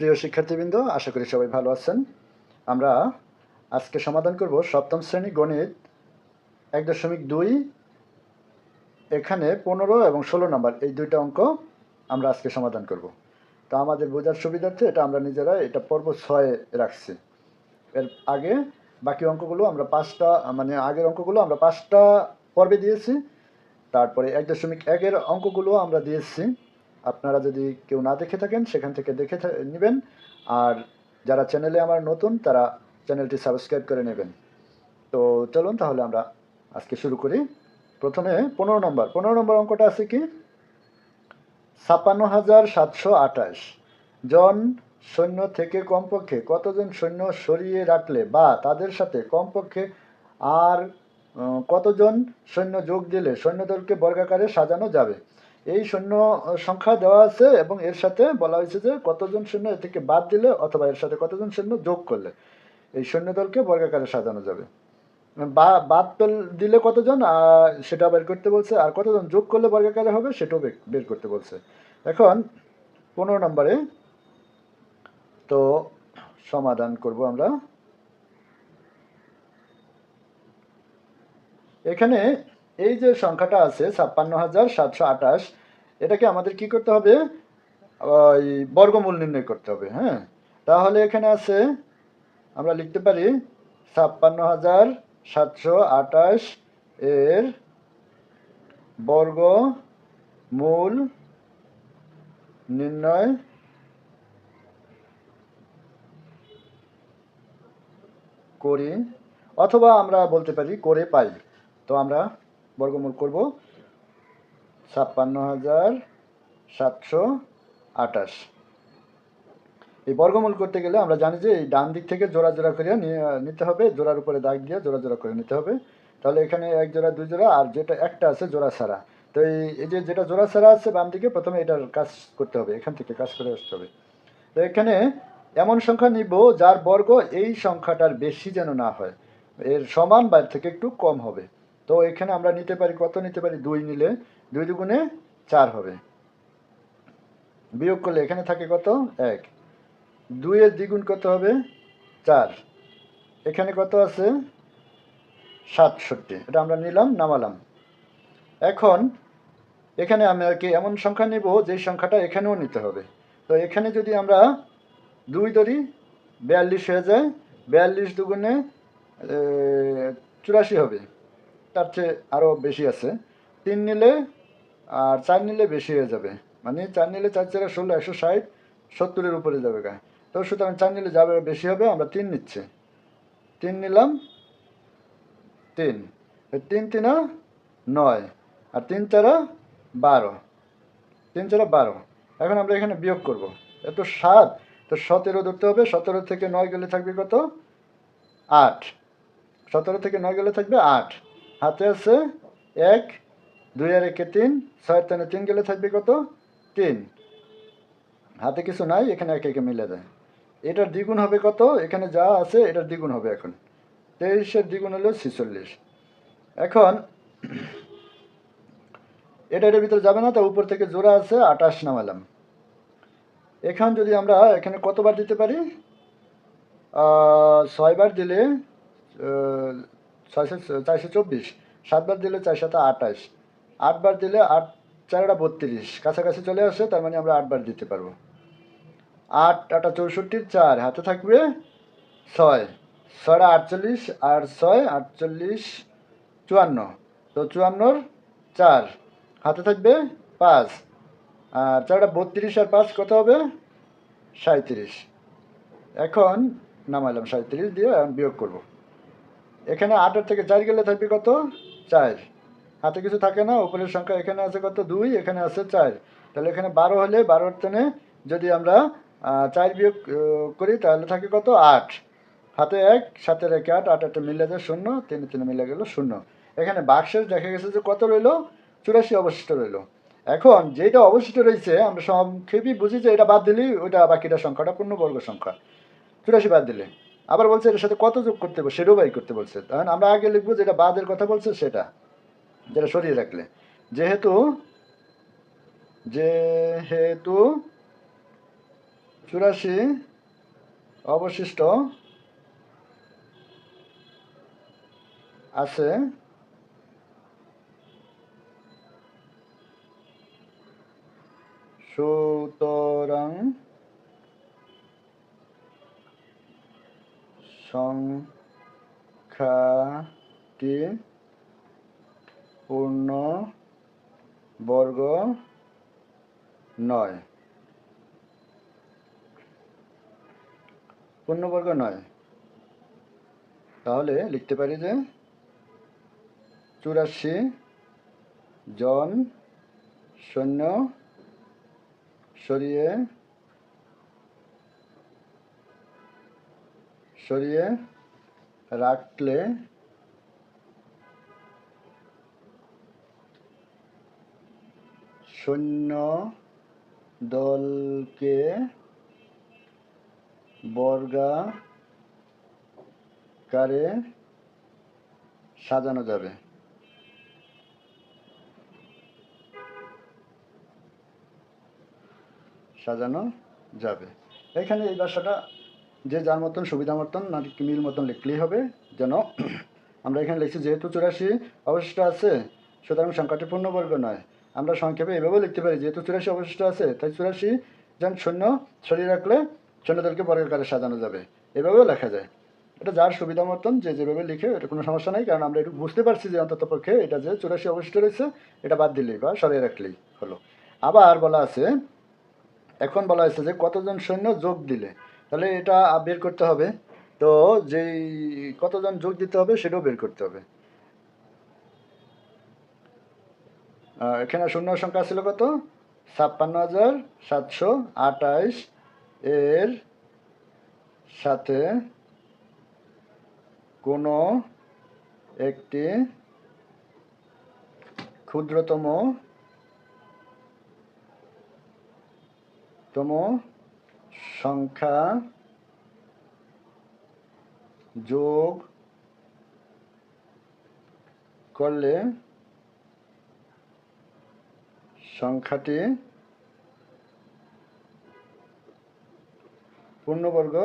প্রিয় শিক্ষার্থীবৃন্দ, আশা করি সবাই ভালো আছেন। আমরা আজকে সমাধান করব সপ্তম শ্রেণি গণিত এক দশমিক দুই। এখানে পনেরো এবং ষোলো নম্বর, এই দুইটা অঙ্ক আমরা আজকে সমাধান করব। তো আমাদের বোঝার সুবিধার্থে এটা আমরা নিজেরা এটা পর্ব ছয়ে রাখছি। এর আগে বাকি অঙ্কগুলো আমরা পাঁচটা মানে আগের অঙ্কগুলো আমরা পাঁচটা পর্বে দিয়েছি। তারপরে এক দশমিক একের অঙ্কগুলো আমরা দিয়েছি। আপনারা যদি কেউ না দেখে থাকেন, সেখান থেকে দেখে নেবেন। আর যারা চ্যানেলে আমার নতুন, তারা চ্যানেলটি সাবস্ক্রাইব করে নেবেন। তো চলুন তাহলে আমরা আজকে শুরু করি। প্রথমে পনেরো নম্বর। পনেরো নম্বর অঙ্কটা আছে কি? ছাপ্পান্ন হাজার সাতশো আঠাশ। জন সৈন্য থেকে কমপক্ষে কতজন সৈন্য সরিয়ে রাখলে বা তাদের সাথে কমপক্ষে আর কতজন সৈন্য যোগ দিলে সৈন্যদলকে বর্গাকারে সাজানো যাবে? এই সৈন্য সংখ্যা দেওয়া আছে এবং এর সাথে বলা হয়েছে যে কতজন সৈন্য এ থেকে বাদ দিলে অথবা এর সাথে কতজন সৈন্য যোগ করলে এই সৈন্যদলকে বর্গাকারে সাজানো যাবে। বা, বাদ দিলে কতজন সেটা বের করতে বলছে। আর কতজন যোগ করলে বর্গাকারে হবে সেটাও বের করতে বলছে। এখন পনেরো নম্বরে তো সমাধান করব আমরা। এখানে এই যে সংখ্যাটা আছে, ছাপ্পান্ন হাজার সাতশো আঠাশ, এটাকে আমাদের কি করতে হবে? ওই বর্গমূল নির্ণয় করতে হবে হ্যাঁ? তাহলে এখানে আছে, আমরা লিখতে পারি ছাপ্পান্ন হাজার সাতশো আঠাশ এর বর্গ মূল নির্ণয় করি, অথবা আমরা বলতে পারি করে পাই। তো আমরা বর্গমূল করব। ছাপ্পান্ন হাজার সাতশো আঠাশ। এই বর্গমূল করতে গেলে আমরা জানি যে এই ডান দিক থেকে জোড়া জোড়া করে নিতে হবে। জোড়ার উপরে দাগ দিয়ে জোড়া জোড়া করে নিতে হবে। তাহলে এখানে এক জোড়া, দুই জোড়া, আর যেটা একটা আছে জোড়া ছাড়া। তো এই যে যেটা জোড়া ছাড়া আছে বাম দিকে, প্রথমে এটার কাজ করতে হবে। এখান থেকে কাজ করে আসতে হবে। তো এখানে এমন সংখ্যা নিব যার বর্গ এই সংখ্যাটার বেশি যেন না হয়। এর সমান বা থেকে একটু কম হবে। তো এখানে আমরা নিতে পারি, কত নিতে পারি? দুই নিলে দুই দুগুণে চার হবে। বিয়োগ করলে এখানে থাকে কত? এক। দুইয়ের দ্বিগুণ কত হবে? চার। এখানে কত আছে? সাতষট্টি। এটা আমরা নিলাম, নামালাম। এখন এখানে আমরা কি এমন সংখ্যা নিব যেই সংখ্যাটা এখানেও নিতে হবে। তো এখানে যদি আমরা দুই ধরি, বিয়াল্লিশ হয়ে যায়, বিয়াল্লিশ দুগুণে চুরাশি হবে। তার চেয়ে আরও বেশি আছে। তিন নিলে আর চার নিলে বেশি হয়ে যাবে। মানে চার নিলে চার চার ষোলো, একশো ষাট, সত্তরের উপরে যাবে গায়ে। তো সুতরাং চার নিলে যাবে, বেশি হবে, আমরা তিন নিচ্ছি। তিন নিলাম, তিন। তিন তিনা নয়, আর তিন চারা বারো। তিন চারা বারো। এখন আমরা এখানে বিয়োগ করব। এত সাত, তো সতেরো ধরতে হবে। সতেরো থেকে নয় গেলে থাকবে কত? আট। সতেরো থেকে নয় গেলে থাকবে আট। হাতে আছে এক, দুই আর একে তিন, ছয় তিনে তিন গেলে থাকবে কত? তিন। হাতে কিছু নাই, এখানে একে একে মিলে দেয় এটার দ্বিগুণ হবে কত? এখানে যা আছে, এটার দ্বিগুণ হবে এখন। তেইশের দ্বিগুণ হলো ছিচল্লিশ। এখন, এটা এটার ভিতরে যাবে না, তা উপর থেকে জোড়া আছে আটাশ নামালাম। এখন যদি আমরা এখানে কতবার দিতে পারি? ছয়বার দিলে ছয়শো চারশো চব্বিশ, সাতবার দিলে চারশত আটাশ আটবার দিলে আট, চারটা বত্রিশ, কাছাকাছি চলে আসে, তার মানে আমরা আটবার দিতে পারব। আট আটা চৌষট্টির চার, হাতে থাকবে ছয়, ছয়টা আটচল্লিশ আর ছয় আটচল্লিশ চুয়ান্ন। তো চুয়ান্নর চার, হাতে থাকবে পাঁচ, আর চারটা বত্রিশ আর পাঁচ কত হবে? সাঁত্রিশ এখন নামাইলাম সাঁত্রিশ দিয়ে বিয়োগ করব। এখানে আটের থেকে চার গেলে থাকবে কত? চার। হাতে কিছু থাকে না, উপরের সংখ্যা এখানে আছে কত? দুই, এখানে আছে চার। তাহলে এখানে বারো হলে বারোর টেনে যদি আমরা চার বিয়োগ করি, তাহলে থাকে কত? আট। হাতে এক, সাথে রেখে আট আট একটা মিলে যায় শূন্য, তিনে তিনে মিলে গেল শূন্য। এখানে বাক্সের দেখা গেছে যে কত রইল? চুরাশি অবশিষ্ট রইল। এখন যেটা অবশিষ্ট রয়েছে, আমরা সংক্ষেপই বুঝি যে এটা বাদ দিলেই ওইটা বাকিটা সংখ্যাটা পূর্ণবর্গ সংখ্যা। চুরাশি বাদ দিলে। আবার বলছে এটার সাথে কত যোগ করতে হবে? সেটাও বাই করতে বলছে। তখন আমরা আগে লিখব যেটা বাদের কথা বলছে, সেটা। যেটা সরিয়ে রাখলে। যেহেতু যেহেতু চুরাশি অবশিষ্ট আছে পূর্ণবর্গ নয়। তাহলে লিখতে পারি যে চুরাশি জন সৈন্য সরিয়ে সরিয়ে রাখলে সৈন্য দলকে বর্গাকারে সাজানো যাবে। সাজানো যাবে। এখানে এই ভাষাটা যে যার মতন, সুবিধা মতন, না মিল মতন লিখলেই হবে, যেন আমরা এখানে লিখছি, যেহেতু চুরাশি অবশিষ্ট আছে, সুতরাং সংখ্যাটি পূর্ণবর্গ নয়। আমরা সংক্ষেপে এভাবেও লিখতে পারি, যেহেতু চুরাশি অবশিষ্ট আছে, তাই চুরাশি যেন শূন্য সরিয়ে রাখলে সৈন্যদলকে বর্গাকারে সাজানো যাবে। এভাবেও লেখা যায়। এটা যার সুবিধা মতন, যে যেভাবে লিখে, এটা কোনো সমস্যা নাই, কারণ আমরা একটু বুঝতে পারছি যে অন্তত পক্ষে এটা যে চুরাশি অবশিষ্ট রয়েছে, এটা বাদ দিলেই বা সরিয়ে রাখলেই হলো। আবার বলা আছে, এখন বলা হয়েছে যে কতজন সৈন্য যোগ দিলে? তাহলে এটা বের করতে হবে। তো যেই কতজন যোগ দিতে হবে, সেটাও বের করতে হবে। এখানে শূন্য সংখ্যা ছিল কত? ছাপ্পান্ন হাজার সাতশো আটাইশ এর সাথে কোনো একটি ক্ষুদ্রতম তম সংখ্যা যোগ করলে সংখ্যাটি পূর্ণবর্গ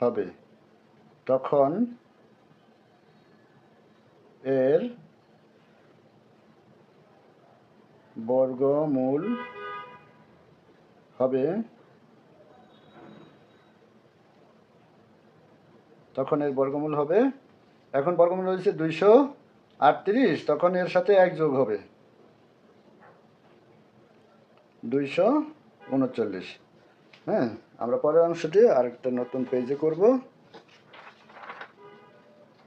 হবে। তখন এর বর্গমূল হবে। তখন এর বর্গমূল হবে। এখন বর্গমূল হয়েছে দুইশো আটত্রিশ। তখন এর সাথে এক যোগ হবে। দুইশো উনচল্লিশ। হ্যাঁ আমরা পরের অংশটি আরেকটা নতুন পেজে করব।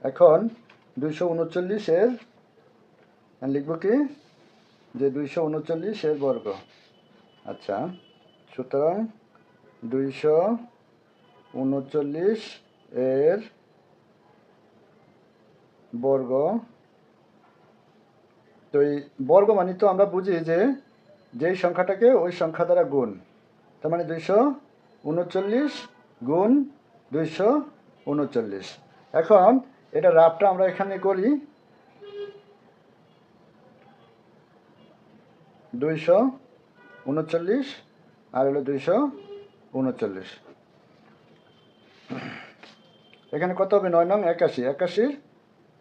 এখন দুইশো উনচল্লিশের লিখব কি? যে দুইশো উনচল্লিশের বর্গ। আচ্ছা সুতরাং দুইশো উনচল্লিশ এর বর্গ। তো এই বর্গ মানে তো আমরা বুঝি যে যেই সংখ্যাটাকে ওই সংখ্যা দ্বারা গুণ। তার মানে দুইশো উনচল্লিশ গুণ দুইশো উনচল্লিশ। এখন এটা রাফটা আমরা এখানে করি। দুইশো উনচল্লিশ আর হলো দুইশো উনচল্লিশ। এখানে কত হবে? নয় নং একাশি। একাশির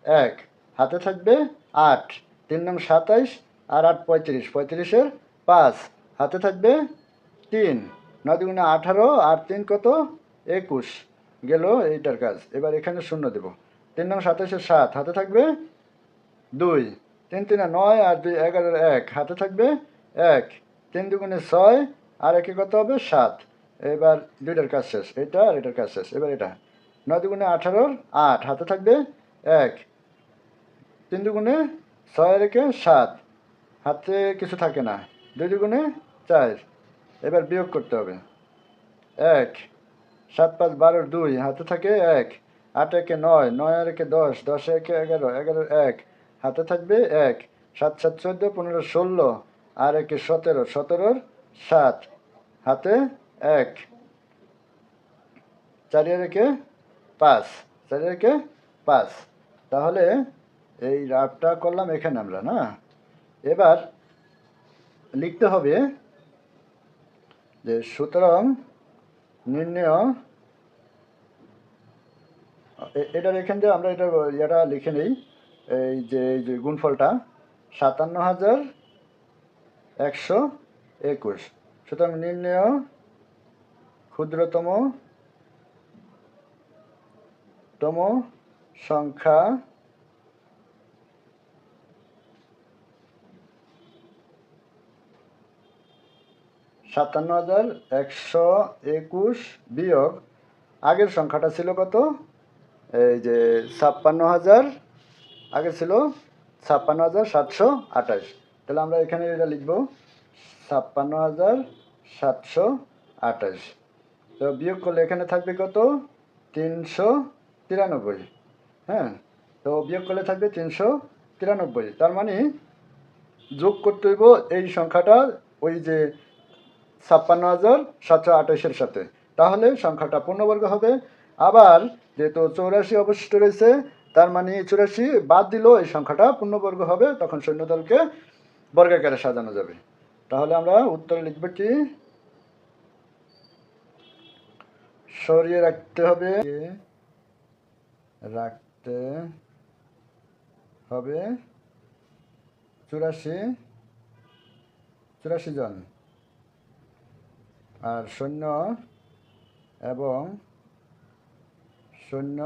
এক। হাতে থাকবে আট। তিন নং সাতাইশ আর আট পঁয়ত্রিশ। পঁয়ত্রিশের পাঁচ। হাতে থাকবে তিন। নয় দুগুণে আঠারো আর তিন কত? একুশ। গেল এইটার কাজ। এবার এখানে শূন্য দেব। তিন নং সাতাইশের সাত। হাতে থাকবে দুই। তিন তিনে নয় আর দুই এগারোর এক। হাতে থাকবে এক। তিন দুগুণে ছয়, আর একে কত হবে? সাত। এবার দুইটার কাজ শেষ। এটা আর এটার কাজ শেষ। এবার এটা। নয় দুগুণে আঠারোর আট। হাতে থাকবে এক। তিন দুগুণে ছয় একে সাত। হাতে কিছু থাকে না। দুই দুগুণে চার। এবার বিয়োগ করতে হবে। এক, সাত পাঁচ বারো দুই, হাতে থাকে এক। আট একে নয় নয় আর একে দশ দশ একে এগারো এগারো এক। হাতে থাকবে এক। সাত সাত, চোদ্দ, পনেরো, ষোলো, আর একে সতেরো, সতেরোর সাত। হাতে এক। চারি একে পাঁচ, চারি একে পাঁচ। তাহলে এই রাফটা করলাম এখানে আমরা, না? এবার লিখতে হবে যে সুতরাং নির্ণয়, এ- এটার এখান দিয়ে আমরা এটা এটা লিখে নিই, এই যে এই যে গুণফলটা সাতান্ন হাজার একশো একুশ। সুতরাং নির্ণয়, ক্ষুদ্রতম, তম সংখ্যা সাতান্ন হাজার একশো একুশ বিয়োগ, আগের সংখ্যাটা ছিল কত? এই যে ছাপ্পান্ন হাজার আগে ছিল ছাপ্পান্ন হাজার সাতশো আঠাশ। তাহলে আমরা এখানে এটা লিখব, ছাপ্পান্ন হাজার সাতশো আঠাশ। তো বিয়োগ করলে এখানে থাকবে কত? তিনশো তিরানব্বই। হ্যাঁ তো বিয়োগ করলে থাকবে তিনশো তিরানব্বই। তার মানে যোগ করতে হইব এই সংখ্যাটা, ওই যে ছাপ্পান্ন হাজার সাতশো আঠাশের সাথে। তাহলে সংখ্যাটা পূর্ণবর্গ হবে। আবার যেহেতু চৌরাশি অবশিষ্ট রয়েছে, তার মানে চৌরাশি বাদ দিলেও এই সংখ্যাটা পূর্ণবর্গ হবে, তখন সৈন্যদলকে বর্গাকারে সাজানো যাবে। তাহলে আমরা উত্তরে লিখব কি? সরিয়ে রাখতে হবে। রাখতে হবে চুরাশি চুরাশি জন। আর সৈন্য এবং সৈন্য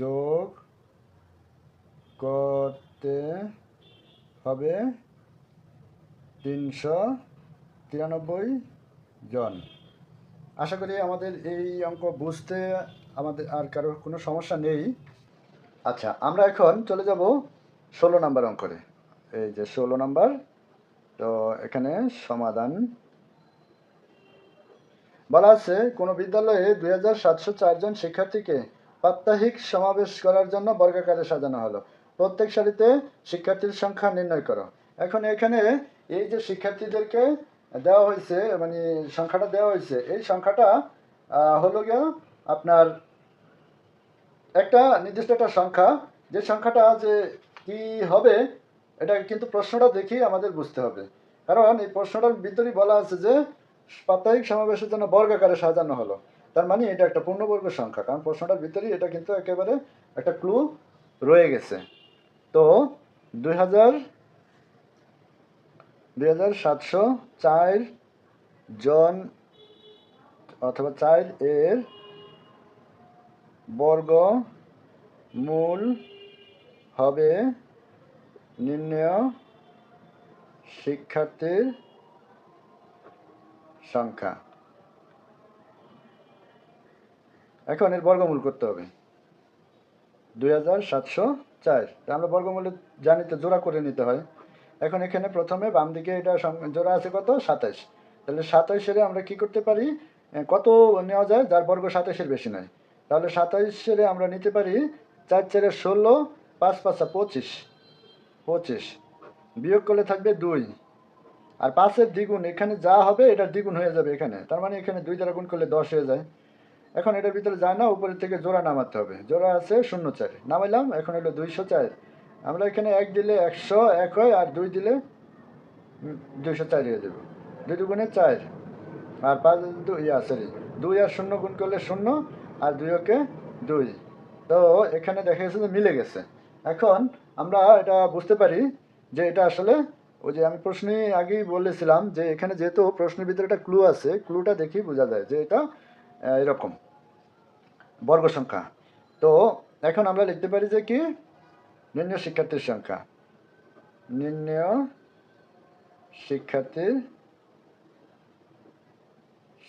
যোগ করতে হবে তিনশো তিরানব্বই জন। আশা করি আমাদের এই অঙ্ক বুঝতে আমাদের আর কারোর কোনো সমস্যা নেই। আচ্ছা আমরা এখন চলে যাব ষোলো নাম্বার অঙ্করে। এই যে ষোলো নাম্বার, তো এখানে সমাধান বলা আছে, কোনো বিদ্যালয়ে দুই হাজার সাতশো চারজন শিক্ষার্থীকে সাপ্তাহিক সমাবেশ করার জন্য বর্গাকারে সাজানো হলো। প্রত্যেক সারিতে শিক্ষার্থীর সংখ্যা নির্ণয় করো। এখন এখানে এই যে শিক্ষার্থীদেরকে দেওয়া হয়েছে মানে সংখ্যাটা দেওয়া হয়েছে, এই সংখ্যাটা হলো গিয়া আপনার একটা নির্দিষ্ট একটা সংখ্যা। যে সংখ্যাটা যে কি হবে, এটা কিন্তু প্রশ্নটা দেখি আমাদের বুঝতে হবে। কারণ এই প্রশ্নটার ভিতরেই বলা আছে যে সাপ্তাহিক সমাবেশের জন্য বর্গাকারে সাজানো হলো। তার মানে এটা একটা পূর্ণবর্গ সংখ্যা, কারণ প্রশ্নটার ভিতরেই এটা কিন্তু একেবারে একটা ক্লু রয়ে গেছে। তো দুই হাজার দুই হাজার সাতশো চার জন অথবা চার এর বর্গ মূল হবে নির্ণয় শিক্ষার্থীর সংখ্যা। এখন এর বর্গমূল করতে হবে। দুই হাজার সাতশো চার। আমরা বর্গমূল জানি তো জোড়া করে নিতে হয়। এখন এখানে প্রথমে বাম দিকে এটা জোড়া আছে কত? সাতাশ তাহলে সাতাইশের আমরা কি করতে পারি? কত নেওয়া যায়? যার বর্গ সাতাশের বেশি নয় তাহলে সাতাইশের আমরা নিতে পারি চার চারে ষোলো, পাঁচ পাঁচা পঁচিশ। পঁচিশ। বিয়োগ করলে থাকবে দুই। আর পাঁচের দ্বিগুণ, এখানে যা হবে এটা দ্বিগুণ হয়ে যাবে এখানে। তার মানে এখানে দুই দ্বারা গুণ করলে দশ হয়ে যায়। এখন এটার ভিতরে যায় না, উপরের থেকে জোড়া নামাতে হবে। জোড়া আছে শূন্য চার। নামাইলাম, এখন হলো দুইশো চার। আমরা এখানে এক দিলে একশো এক হয় আর দুই দিলে দুইশো চার হয়ে যাবে। দুই দুগুণে চার। আর পাঁচ দুই সরি দুই আর শূন্য গুণ করলে শূন্য আর দুই ওকে দুই। তো এখানে দেখা গেছে যে মিলে গেছে। এখন আমরা এটা বুঝতে পারি যে এটা আসলে ওই যে আমি প্রশ্নে আগেই বলেছিলাম যে এখানে যেহেতু প্রশ্নের ভিতরে একটা ক্লু আছে ক্লুটা দেখি বোঝা যায় যে এটা এরকম, বর্গ সংখ্যা। তো এখন আমরা লিখতে পারি যে কি? নির্ণয় শিক্ষার্থীর সংখ্যা। নির্ণয় শিক্ষার্থীর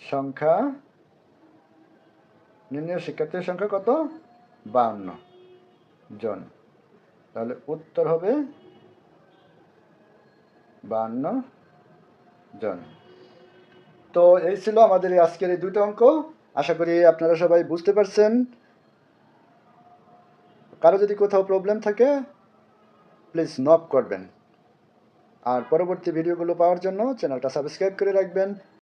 সংখ্যা নির্ণয় শিক্ষার্থীর সংখ্যা কত? বাউন্ন জন। তাহলে উত্তর হবে বাউন্ন জন। তো এই ছিল আমাদের আজকের এই দুটো অঙ্ক। আশা করি আপনারা সবাই বুঝতে পারছেন। কারও যদি কোথাও প্রবলেম থাকে প্লিজ নক করবেন। আর পরবর্তী ভিডিওগুলো পাওয়ার জন্য চ্যানেলটা সাবস্ক্রাইব করে রাখবেন।